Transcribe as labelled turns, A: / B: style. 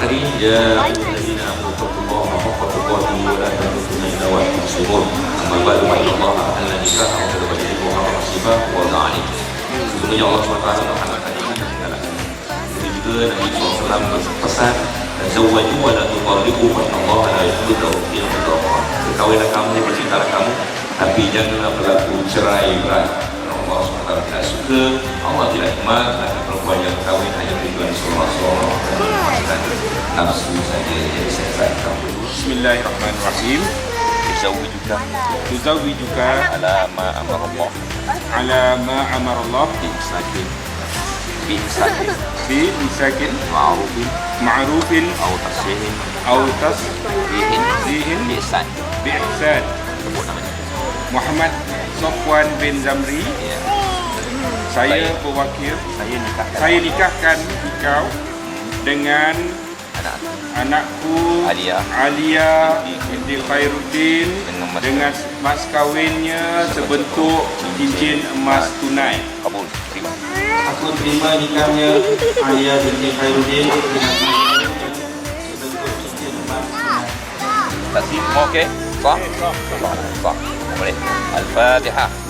A: akhirin ya ayyuhallazina amanu taqullaha haqqa tuqatih wa la tamutunna illa wa antum muslimun. Amma ba'du fa inna Allah ahalla nikah wa bayyana wa harrama riba wa dhalik Sesungguhnya Allah SWT menghalalkan ini dan menghalalkan Jadi juga Nabi SAW berpesan Zawaju wa la tuqarribu inna Allah la yuhibbu tawfiq wa Berkahwinlah kamu, bercintalah kamu Tapi janganlah berlaku cerai berat Allah SWT tidak suka. Allah tidak hikmat maka perempuan yang kahwin hanya tujuan Rasulullah memasukkan Nafsu saja jadi saya
B: tak
C: tahu
B: Bismillahirrahmanirrahim. Tuzawijuka Tuzawijuka Ala
C: ma'amar Allah Ala ma'amar
B: Allah Bisakin
C: Bisakin
B: Bisakin
C: Ma'arufin
B: Ma'arufin Au
C: tasihin Au
B: tasihin Bihin.
C: Bihin.
B: Bihsan Bihsan
C: Muhammad. Sofwan bin Zamri.
B: Ya.
C: Saya berwakil.
B: Saya nikahkan.
C: Saya nikahkan kau dengan
B: anak
C: anakku
B: Alia.
C: Alia binti Khairuddin
B: dengan mas,
C: dengan mas kahwinnya sebentuk cincin emas tunai.
B: Kabul. Terima.
A: Aku terima nikahnya Alia binti Khairuddin dengan
D: sebentuk cincin emas tunai. Terima Tapi okey. صح؟ صح صح. boleh الفاتحة.